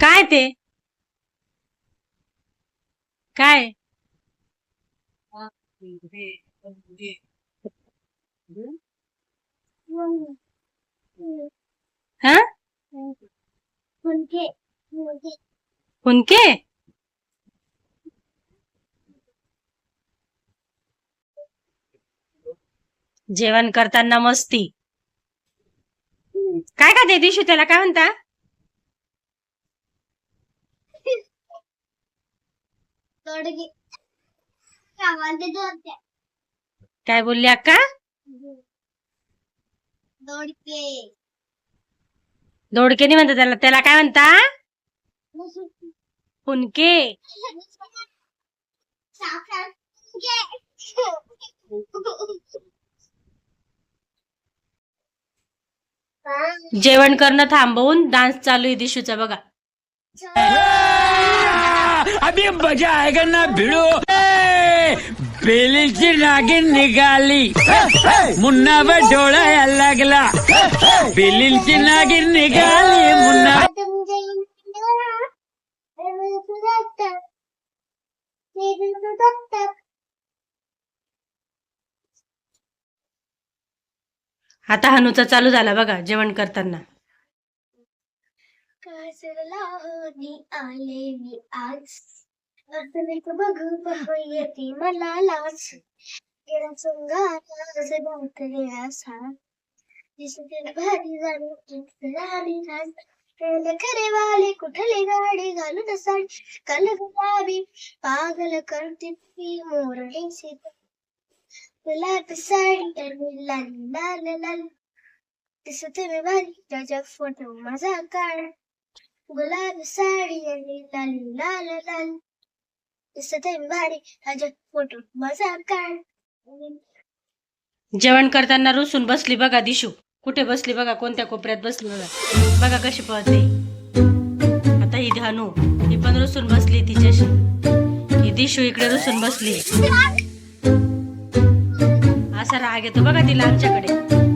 काय ते? काय? हा? फुनके? जेवण करताना मस्ती. काय का ते दिशू त्याला काय म्हणता? होत्या काय बोलली अक्का? दोडके. दोडकेनी म्हणता त्याला. त्याला काय म्हणता? हुनके. जेवण करणं थांबवून डान्स चालू आहे दिशूचा बघा. अभी मजा आएगा ना भिड़ो। बेलीची नागिन निघाली मुन्ना डोळा लागला। बेलीची नागिन निघाली मुन्ना। आता हनुचा चालू झाला बघा जेवण करताना. कासरला होती आले मी आज अर्थनिक बघू बघू येते मला लाच गेला असे असा दिसते भारी राणी राज खरे वाले कुठले गाडी घालून काल गुलाबी पागल करते ती मोरणी सीता. गुलाबी साडी आणि लाल लाल लाल. दिसते मी भारी त्याच्या फोटो माझा काढ. गुलाबी साडी आणि लाल लाल लाल दिसते मी भारी फोटो माझा काढ जेवण करताना रुसून बसली बघा दिशू. कुठे बसली बघा कोणत्या कोपऱ्यात बसली बघा. बघा कशी पळते. आता ही धानू ही पण रुसून बसली तिच्याशी. ही दिशू इकडे रुसून बसली. असा राग येतो बघा तिला आमच्याकडे.